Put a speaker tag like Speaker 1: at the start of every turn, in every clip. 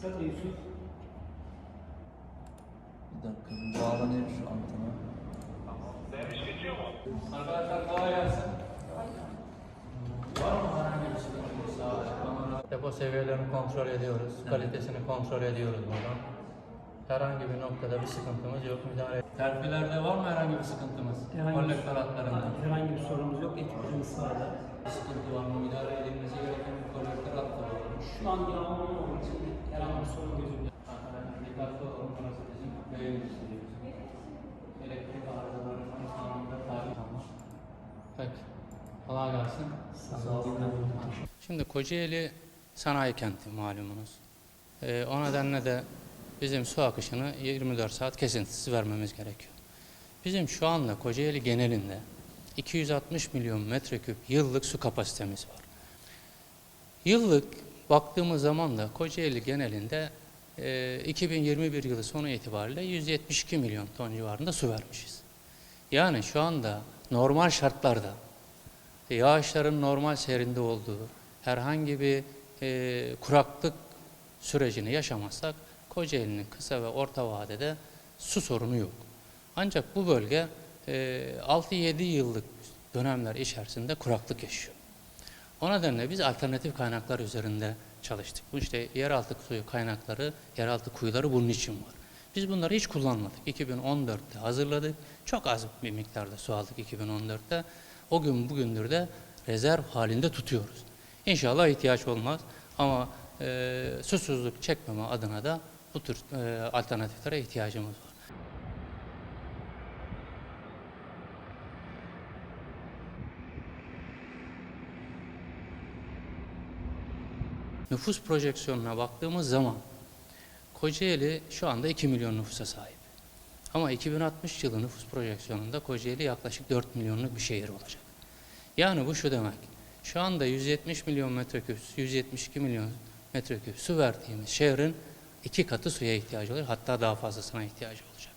Speaker 1: Sıra Yusuf.
Speaker 2: Bir dakika bir bağlanayım şu antena.
Speaker 3: Arkadaşlar kolay gelsin. Var mı herhangi bir sıkıntımız sağda? Depo seviyelerini kontrol ediyoruz. Kalitesini kontrol ediyoruz buradan. Herhangi bir noktada bir sıkıntımız yok. Müdahale Terfilerde var mı herhangi bir sıkıntımız?
Speaker 1: Herhangi bir-
Speaker 3: Kolektör hatlarında.
Speaker 1: Herhangi bir sorunumuz yok. Ekiplerimiz sağda.
Speaker 3: Bir sıkıntı var mı? Müdahale edilmesi gereken bir kolektör hattı var. mı?
Speaker 1: Şu an yağmur olduğu için herhangi bir sorun gözükmüyor.
Speaker 3: Arkadaşlar dikkatli olun. Burası bizim beyimiz. Elektrik arızalarının anında takip ama. Peki. Kolay gelsin.
Speaker 1: Sağ olun.
Speaker 3: Şimdi Kocaeli sanayi kenti malumunuz. Ee, o nedenle de bizim su akışını 24 saat kesintisiz vermemiz gerekiyor. Bizim şu anda Kocaeli genelinde 260 milyon metreküp yıllık su kapasitemiz var. Yıllık baktığımız zaman da Kocaeli genelinde e, 2021 yılı sonu itibariyle 172 milyon ton civarında su vermişiz. Yani şu anda normal şartlarda yağışların normal seyrinde olduğu, herhangi bir e, kuraklık sürecini yaşamazsak Kocaeli'nin kısa ve orta vadede su sorunu yok. Ancak bu bölge e, 6-7 yıllık dönemler içerisinde kuraklık yaşıyor. O nedenle biz alternatif kaynaklar üzerinde çalıştık. Bu işte yeraltı suyu kaynakları, yeraltı kuyuları bunun için var. Biz bunları hiç kullanmadık. 2014'te hazırladık. Çok az bir miktarda su aldık 2014'te. O gün bugündür de rezerv halinde tutuyoruz. İnşallah ihtiyaç olmaz ama e, susuzluk çekmeme adına da bu tür e, alternatiflere ihtiyacımız var. Nüfus projeksiyonuna baktığımız zaman Kocaeli şu anda 2 milyon nüfusa sahip. Ama 2060 yılı nüfus projeksiyonunda Kocaeli yaklaşık 4 milyonluk bir şehir olacak. Yani bu şu demek. Şu anda 170 milyon metreküp, 172 milyon metreküp su verdiğimiz şehrin iki katı suya ihtiyacı olacak. Hatta daha fazlasına ihtiyacı olacak.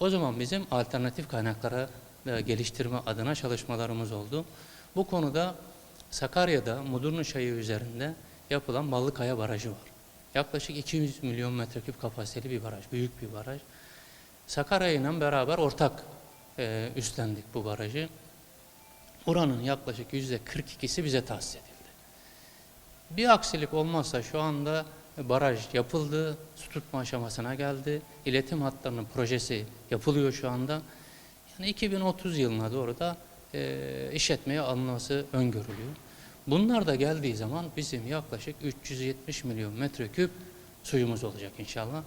Speaker 3: O zaman bizim alternatif kaynaklara e, geliştirme adına çalışmalarımız oldu. Bu konuda Sakarya'da Mudurnu Çayı üzerinde yapılan Ballıkaya Barajı var. Yaklaşık 200 milyon metreküp kapasiteli bir baraj, büyük bir baraj. Sakarya ile beraber ortak e, üstlendik bu barajı. Oranın yaklaşık yüzde 42'si bize tahsis edildi. Bir aksilik olmazsa şu anda baraj yapıldı, su tutma aşamasına geldi. İletim hatlarının projesi yapılıyor şu anda. Yani 2030 yılına doğru da e, işletmeye alınması öngörülüyor. Bunlar da geldiği zaman bizim yaklaşık 370 milyon metreküp suyumuz olacak inşallah.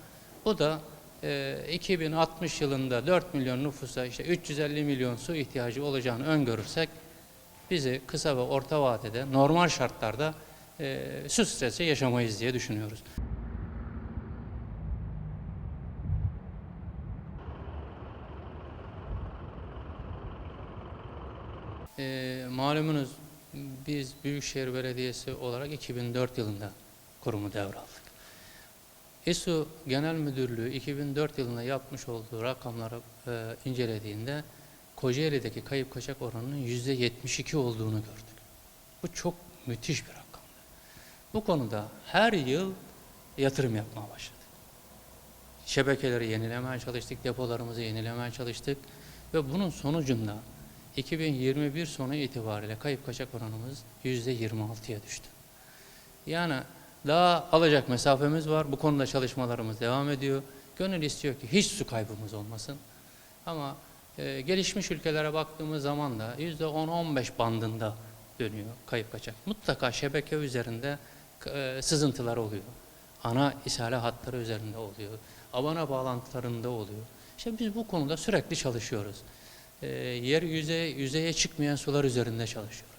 Speaker 3: Bu da e, 2060 yılında 4 milyon nüfusa işte 350 milyon su ihtiyacı olacağını öngörürsek bizi kısa ve orta vadede normal şartlarda e, su stresi yaşamayız diye düşünüyoruz. E, malumunuz biz Büyükşehir Belediyesi olarak 2004 yılında kurumu devraldık. İSU Genel Müdürlüğü 2004 yılında yapmış olduğu rakamları e, incelediğinde Kocaeli'deki kayıp kaçak oranının %72 olduğunu gördük. Bu çok müthiş bir rakamdı. Bu konuda her yıl yatırım yapmaya başladık. Şebekeleri yenilemeye çalıştık, depolarımızı yenilemeye çalıştık ve bunun sonucunda 2021 sonu itibariyle kayıp kaçak oranımız %26'ya düştü. Yani daha alacak mesafemiz var. Bu konuda çalışmalarımız devam ediyor. Gönül istiyor ki hiç su kaybımız olmasın. Ama e, gelişmiş ülkelere baktığımız zaman da %10-15 bandında dönüyor kayıp kaçak. Mutlaka şebeke üzerinde e, sızıntılar oluyor. Ana ishale hatları üzerinde oluyor. Abana bağlantılarında oluyor. İşte biz bu konuda sürekli çalışıyoruz. E, yer yüzeye, yüzeye çıkmayan sular üzerinde çalışıyoruz.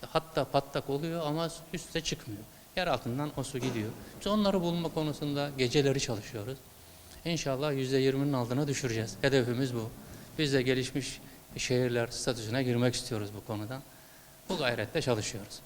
Speaker 3: Hatta patlak oluyor ama üste çıkmıyor. Yer altından o su gidiyor. Biz onları bulma konusunda geceleri çalışıyoruz. İnşallah %20'nin altına düşüreceğiz. Hedefimiz bu. Biz de gelişmiş şehirler statüsüne girmek istiyoruz bu konuda. Bu gayretle çalışıyoruz.